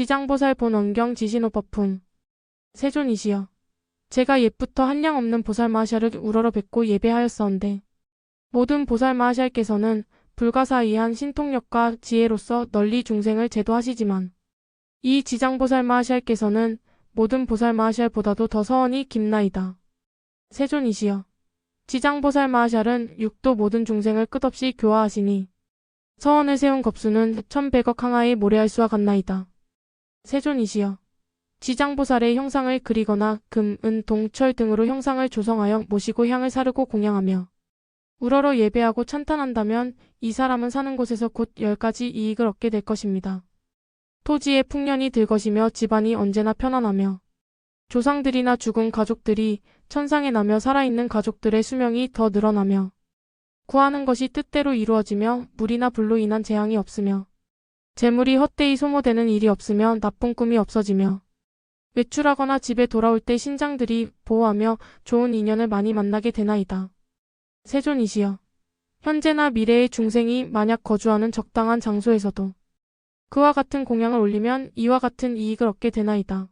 지장보살 본원경 지신오법품 세존이시여 제가 옛부터 한량 없는 보살 마샤를 우러러 뵙고 예배하였사온데 모든 보살마샬께서는 불가사의한 신통력과 지혜로서 널리 중생을 제도하시지만 이 지장보살 마샬께서는 모든 보살 마샬보다도 더 서원이 깊나이다. 세존이시여 지장보살 마샬은 육도 모든 중생을 끝없이 교화하시니 서원을 세운 겁수는 천백억 항아에 모래할 수와 같나이다. 세존이시여 지장보살의 형상을 그리거나 금, 은, 동, 철 등으로 형상을 조성하여 모시고 향을 사르고 공양하며 우러러 예배하고 찬탄한다면 이 사람은 사는 곳에서 곧 열 가지 이익을 얻게 될 것입니다. 토지에 풍년이 들 것이며 집안이 언제나 편안하며 조상들이나 죽은 가족들이 천상에 나며 살아있는 가족들의 수명이 더 늘어나며 구하는 것이 뜻대로 이루어지며 물이나 불로 인한 재앙이 없으며 재물이 헛되이 소모되는 일이 없으며 나쁜 꿈이 없어지며 외출하거나 집에 돌아올 때 신장들이 보호하며 좋은 인연을 많이 만나게 되나이다. 세존이시여 현재나 미래의 중생이 만약 거주하는 적당한 장소에서도 그와 같은 공양을 올리면 이와 같은 이익을 얻게 되나이다.